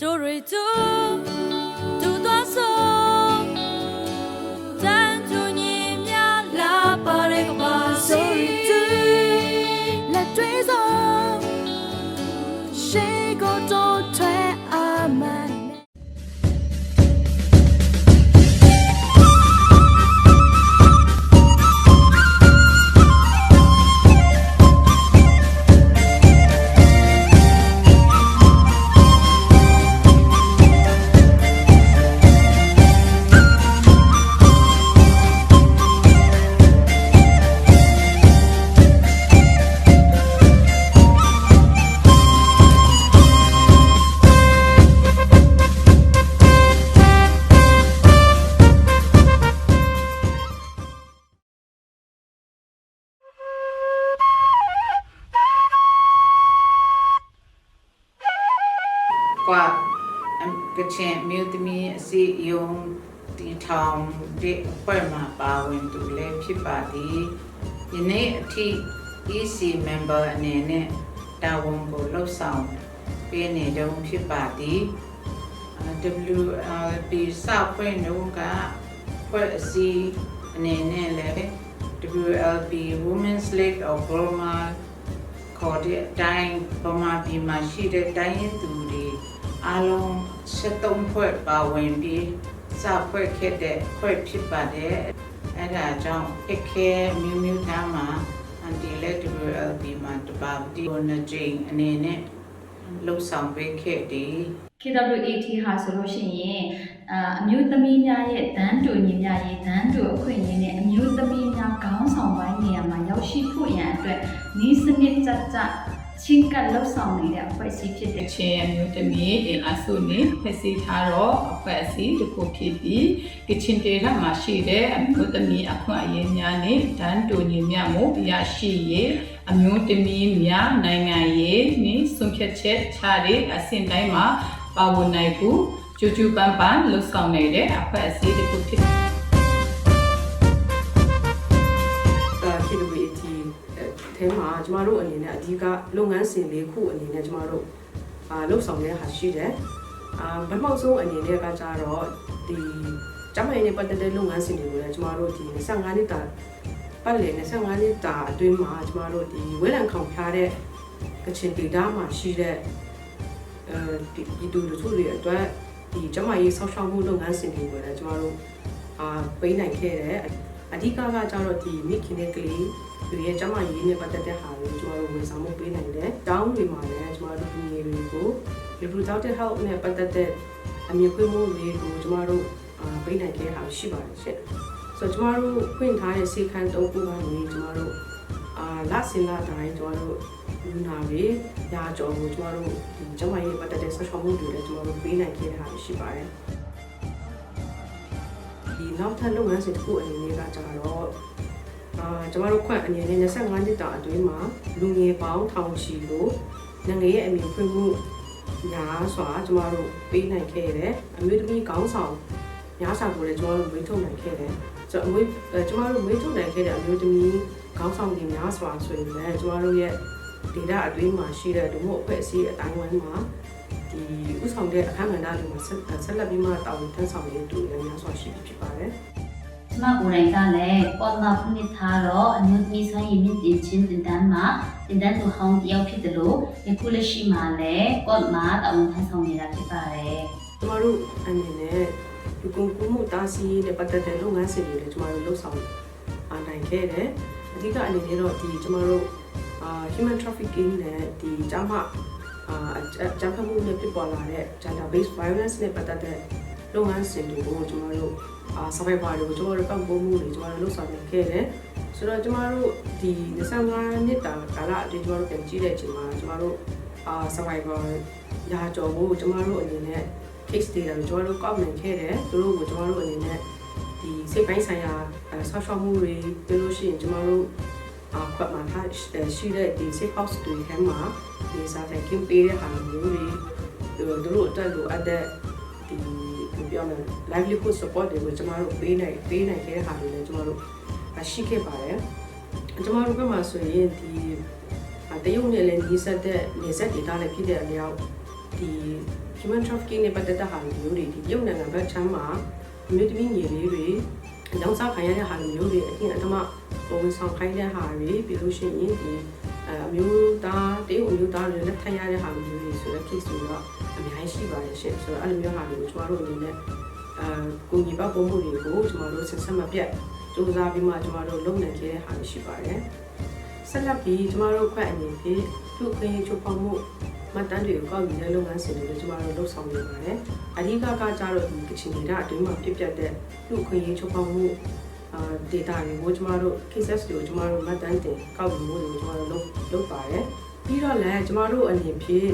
တို့တွေကျူတူသွားဆုံးတန်ကျူညီများလာပါလေကပါစီလက်တွေဆုံးရှေး ကချင်မြို့သမီးအစီယုံတီထောင်တဲ့အဖွဲ့မှာပါဝင်သူလည်းဖြစ်ပါသည်ယနေ့အထိ EC member အနေနဲ့တာဝန်ကိုလှုပ်ဆောင်ပေးနေတုန်းဖြစ်ပါသည် WLP စောက်ဖွဲ့နှုန်းကဖွဲ့အစည်းအနေနဲ့လည်း WLP Women's League of Burma ခေါ်တဲ့အတိုင်းဗမာပြည်မှာရှိတဲ့တိုင်းရင်းသူတွေ အားလုံး73ဖွဲ့ပါဝင်ပြီးစဖွဲ့ခဲ့တဲ့ဖွဲ့ဖြစ်ပါတယ်အဲဒါကြောင့်အခက်ခဲမျိုးမျိုးသားမှာအန်တီလက် WLP မှာတပါတီဘုန်းကြီးအနေနဲ့လှုပ်ဆောင်ပေးခဲ့တယ် KWAT ဟာဆိုလို့ရှိရင်အာအမျိုးသမီးများရဲ့တန်းတူညီမျှရေးတန်းတူအခွင့်အရေးနဲ့အမျိုးသမီးများခေါင်းဆောင်ပိုင်းနေရာမှာရောက်ရှိဖို့ရန်အတွက်ဤစနစ်ကြကြ ချင်းကပ်လှုပ်ဆောင်နေတဲ့အဖွဲ့အစည်းဖြစ်တဲ့ချင်းအမျိုးသမီးအင်အားစုနေဖွဲ့စည်းထားတော့အဖွဲ့အစည်းတစ်ခုဖြစ်ပြီးကချင်ဒေသမှာရှိတဲ့အမျိုးသမီးအခွင့်အရေးများနဲ့တန်းတူညီမျှမှုရရှိရေးအမျိုးသမီးများနိုင်ငံရေးနဲ့ဆုံးဖြတ်ချက်ချတဲ့အဆင့်တိုင်းမှာပါဝင်နိုင်ဖို့ကြိုးကြိုးပန်းပန်းလှုပ်ဆောင်နေတဲ့အဖွဲ့အစည်းတစ်ခုဖြစ် ကျမတို့အနေနဲ့အဓိကလုပ်ငန်းစဉ်လေးခုအနေနဲ့ကျမတို့အာလှုပ်ဆောင်တဲ့ဟာရှိတယ်။အာဗမောက်ဆုံးအနေနဲ့ကကြတော့ဒီကျမရဲ့နဲ့ပတ်သက်တဲ့လုပ်ငန်းစဉ်တွေကိုလည်းကျမတို့ဒီ25နှစ်တာပတ်လည်25နှစ်တာအတွင်းမှာကျမတို့ဒီဝဲလံခေါင်ဖျားတဲ့ကချင်ဒေတာမှာရှိတဲ့အဲဒီဒီတူလူထုတွေအတွက်ဒီကျမရေးဆောက်ရှောက်မှုလုပ်ငန်းစဉ်တွေကိုလည်းကျမတို့အာပေးနိုင်ခဲ့တယ်။အဓိကကကြတော့ဒီမိခင်တဲ့ကလေး သူရဲ့ကျမရေးနဲ့ပတ်သက်တဲ့ဟာတွေကိုကျမတို့ဝန်ဆောင်မှုပေးနိုင်တယ်။တောင်းတွေမှာလည်းကျမတို့ဒီငွေတွေကို reproductive health နဲ့ပတ်သက်တဲ့အမြင်ခွင့်မှုတွေကိုကျမတို့အာပေးနိုင်ခဲ့တာရှိပါတယ်ရှင့်။ဆိုတော့ကျမတို့ဖွင့်ထားတဲ့စေခန်းသုံးခုကနေကျမတို့အာလဆင်လာတိုင်းကျမတို့လူနာတွေညာကြော်ကိုကျမတို့ဒီကျမရေးနဲ့ပတ်သက်တဲ့ဆက်ဆောင်မှုတွေလည်းကျမတို့ပေးနိုင်ခဲ့တာရှိပါတယ်။ဒီနောက်ထပ်လုပ်ငန်းစဉ်တစ်ခုအနေနဲ့ကကြတော့ အာကျမတို့ခွင့်အနေနဲ့25နှစ်တာအတွင်းမှာလူငယ်ပေါင်းထောင်ချီကိုနိုင်ငံရဲ့အမြင်ဖွင့်မှုများစွာကျမတို့ပေးနိုင်ခဲ့တယ်အမျိုးသမီးခေါင်းဆောင်များစွာကိုလည်းကျမတို့မွေးထုတ်နိုင်ခဲ့တယ်ဆိုတော့အမွေးအဲကျမတို့မွေးထုတ်နိုင်ခဲ့တဲ့အမျိုးသမီးခေါင်းဆောင်တွေများစွာဆိုရင်လည်းကျမတို့ရဲ့ဒေတာအတွင်းမှာရှိတဲ့ဒုမို့အဖွဲ့အစည်းအတိုင်းဝိုင်းမှာဒီဥဆောင်တဲ့အခမ်းအနားတွေမှာဆက်ဆက်လက်ပြီးမှတာဝန်ထမ်းဆောင်နေတဲ့သူတွေများစွာရှိပြီဖြစ်ပါတယ်ကျ မကိုယ်တိုင်ကလည်းပေါ်လာဖွင့်ထားတော့အမျိုးသမီးဆိုင်ရင်မြင့်တင်ချင်းတင်တန်းမှာတင်တန်းသူဟောင်းတယောက်ဖြစ်တယ်လို့ယခုလက်ရှိမှာလည်းကော့မှာတာဝန်ထမ်းဆောင်နေတာဖြစ်ပါတယ်ကျမတို့အနေနဲ့ဒီကုန်းကူမှုတားဆီးရေးနဲ့ပတ်သက်တဲ့လုပ်ငန်းစဉ်တွေလည်းကျမတို့လှုပ်ဆောင်အားနိုင်ခဲ့တယ်။အဓိကအနေနဲ့တော့ဒီကျမတို့အာ human trafficking နဲ့ဒီကျမအာအကြမ်းဖက်မှုနဲ့ဖြစ်ပေါ်လာတဲ့ gender based violence နဲ့ပတ်သက်တဲ့လုပ်ငန်းစဉ်တွေကိုကျမတို့အာ survivor တွေကိုကျမတို့ပံ့ပိုးမှုတွေကျမတို့လှုပ်ဆောင်နေခဲ့တယ်။ဆိုတော့ကျမတို့ဒီ25နှစ်တာကာလအတွင်းကျမတို့ပြန်ကြည့်တဲ့အချိန်မှာကျမတို့အာ survivor ရာကျော်ကိုကျမတို့အနေနဲ့ case data ကိုကျွန်တော်တို့ကောက်နိုင်ခဲ့တယ်သူတို့ကိုကျွန်တော်တို့အနေနဲ့ဒီစိတ်ပိုင်းဆိုင်ရာဆောက်ရှောက်မှုတွေပြောလို့ရှိရင်ကျွန်တော်တို့အာခွက်မှာထားရှိတဲ့ဒီ safe house တွေထဲမှာဒီစားတဲ့ game ပေးတဲ့ဟာမျိုးတွေသူတို့အတွက်လိုအပ်တဲ့ဒီ ပြောမယ် livelihood support တွေကိုကျွန်တော်တို့ပေးနိုင်ပေးနိုင်ခဲ့တဲ့ဟာတွေလည်းကျွန်တော်တို့ရှိခဲ့ပါတယ်ကျွန်တော်တို့ဘက်မှာဆိုရင်ဒီတရုတ်နဲ့လည်းညီဆက်တဲ့နေဆက်ဒေတာလည်းဖြစ်တဲ့အလျောက်ဒီ human trafficking နဲ့ပတ်သက်တဲ့ဟာမျိုးတွေဒီပြုတ်နိုင်ငံဘက်ချမ်းမှာအမျိုးသမီးညီလေးတွေအကြောင်းစားခံရတဲ့ဟာမျိုးတွေအရင်အတမပုံဆောင်ခိုင်းတဲ့ဟာတွေပြီးလို့ရှိရင်ဒီအမျိုးသားတရုတ်အမျိုးသားတွေလက်ထပ်ရတဲ့ဟာမျိုးတွေဆိုတော့ case တွေတော့ အများကြီးရှိပါတယ်ရှင်ဆိုတော့အဲ့လိုမျိုးဟာတွေကိုကျွန်တော်တို့အနေနဲ့အာကိုကြီးပတ်ပုံမှုတွေကိုကျွန်တော်တို့ဆက်ဆက်မပြတ်စူးစမ်းပြီးမှကျွန်တော်တို့လုပ်နိုင်ခဲ့တဲ့ဟာတွေရှိပါတယ်ဆက်လက်ပြီးကျွန်တော်တို့ခွက်အနေဖြင့်လူအခွင့်အရေးချိုးဖောက်မှုမှတ်တမ်းတွေကိုကောက်ယူတဲ့လုပ်ငန်းစဉ်တွေကိုကျွန်တော်တို့လုပ်ဆောင်နေပါတယ်အဓိကကကြတော့ဒီကချင်ဒေသအတွင်းမှာဖြစ်ပျက်တဲ့လူအခွင့်အရေးချိုးဖောက်မှုအာ data တွေကိုကျမတို့ cases တွေကိုကျမတို့မှတ်တမ်းတင်ကောက်ယူမှုတွေကိုကျမတို့လုပ်လုပ်ပါတယ်ပြီးတော့လည်းကျမတို့အနေဖြင့်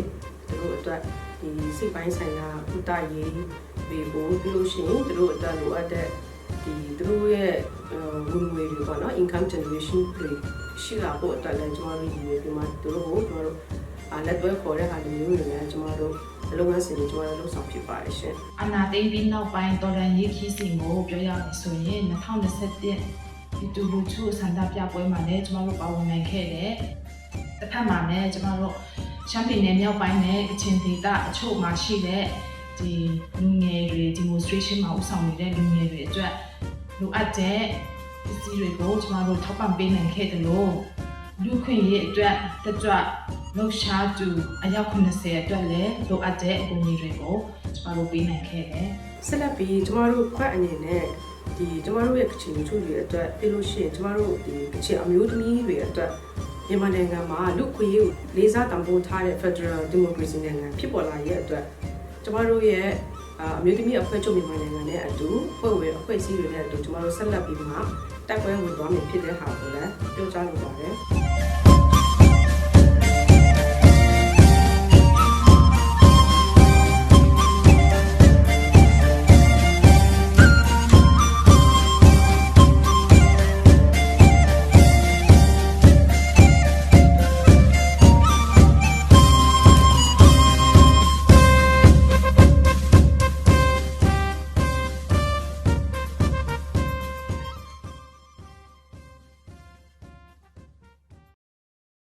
သူတို့အတွက် ဒီစိတ်ပိုင်းဆိုင်ရာဥတရေးတွေကိုပြီးလို့ရှိရင်သူတို့အတွက်လိုအပ်တဲ့ဒီသူတို့ရဲ့ဝင်ငွေတွေပေါ့နော် income generation တွေရှိလာဖို့အတွက်လည်းကျမတို့ရည်ရွယ်ပြီးမှသူတို့ကိုကျမတို့အာလက်တွဲခေါ်တဲ့ဟာမျိုးတွေလည်းကျမတို့လုပ်ငန်းစဉ်တွေကျမတို့လုပ်ဆောင်ဖြစ်ပါတယ်ရှင်အနာသိပြီးနောက်ပိုင်းတော်လန်ရေးခီးစဉ်ကိုပြောရမယ်ဆိုရင်2021ဒီတူလူထုဆန္ဒပြပွဲမှာလည်းကျမတို့ပါဝင်နိုင်ခဲ့တယ်။တစ်ဖက်မှာလည်းကျမတို့ ရှမ်းပြည်နယ်မြောက်ပိုင်းနဲ့ကချင်ဒေသအချို့မှာရှိတဲ့ဒီလူငယ်တွေ demonstration မှာဦးဆောင်နေတဲ့လူငယ်တွေအတွက်လိုအပ်တဲ့ပစ္စည်းတွေကိုကျမတို့ထောက်ပံ့ပေးနိုင်ခဲ့တယ်လို့လူခွင့်ရေးအတွက်တက်ကြွလှုပ်ရှားသူအယောက်80အတွက်လည်းလိုအပ်တဲ့အကူအညီတွေကိုကျမတို့ပေးနိုင်ခဲ့တယ်။ဆက်လက်ပြီးကျမတို့ခွက်အနေနဲ့ဒီကျမတို့ရဲ့ကချင်လူထုတွေအတွက်ပြီးလို့ရှိရင်ကျမတို့ဒီကချင်အမျိုးသမီးတွေအတွက် မြန်မာနိုင်ငံမှာလူခွေးကိုလေးစားတံပိုးထားတဲ့ Federal Democracy နိုင်ငံဖြစ်ပေါ်လာရဲ့အတွက်ကျမတို့ရဲ့အာအမျိုးသမီးအဖွဲ့ချုပ်မြန်မာနိုင်ငံနဲ့အတူဖွဲ့ဝင်အဖွဲ့အစည်းတွေနဲ့အတူကျမတို့ဆက်လက်ပြီးမှတက်ပွဲဝင်သွားမယ်ဖြစ်တဲ့ဟာကိုလည်းပြောကြားလိုပါတယ်